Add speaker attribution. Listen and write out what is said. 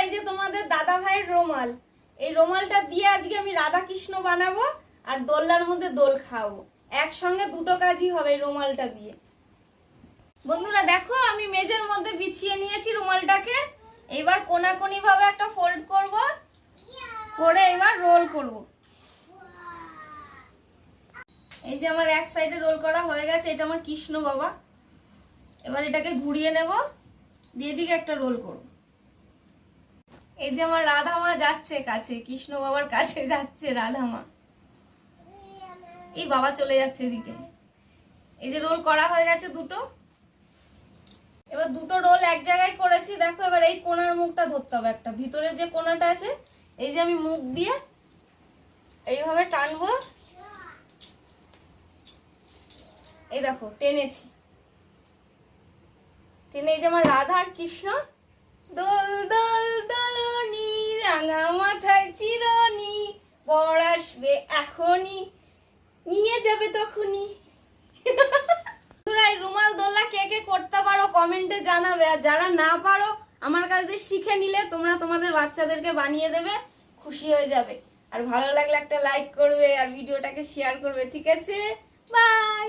Speaker 1: এই যে তোমাদের দাদা ভাইয়ের রোমাল। এই রোমালটা দিয়ে আজকে আমি রাধা কৃষ্ণ বানাবো আর দোলনার মধ্যে দোল খাওয়াবো। একসঙ্গে দুটো কাজই হবে রোমালটা দিয়ে। বন্ধুরা, দেখো, আমি মেজের মধ্যে বিছিয়ে নিয়েছি রুমালটাকে। এবার কোনাকুনি ভাবে একটা ফোল্ড করব। করে এবার রোল করব। এই যে আমার এক সাইডে রোল করা হয়ে গেছে, এটা আমার কৃষ্ণ বাবা। এবার এটাকে ঘুরিয়ে নেব। দিয়ে দিকে একটা রোল করব। এই যে আমার রাধা মা যাচ্ছে কাছে, কৃষ্ণ বাবার কাছে যাচ্ছে রাধা মা। এই বাবা চলে যাচ্ছে এদিকে। এই যে রোল করা হয়ে গেছে দুটো। এবার দুটো রোল এক জায়গায় করেছি, দেখো এবার এই কোনার মুখটা ধরতে হবে একটা। ভিতরে যে কোনাটা আছে, এই যে আমি মুখ দিয়ে এইভাবে টানবো। এই দেখো, টেনেছি। টেনে এই যে আমার রাধা আর কৃষ্ণ। দোল দোল বর আসবে এখনই। নিয়ে যাবে তখনই। তোরা রুমাল দোল্লা কে কে করতে পারো কমেন্টে জানাবে। আর যারা না পারো, আমার কাছে শিখে নিলে তোমরা তোমাদের বাচ্চাদেরকে বানিয়ে দেবে, খুশি হয়ে যাবে। আর ভালো লাগলে একটা লাইক করবে, আর ভিডিওটাকে শেয়ার করবে, ঠিক আছে? বাই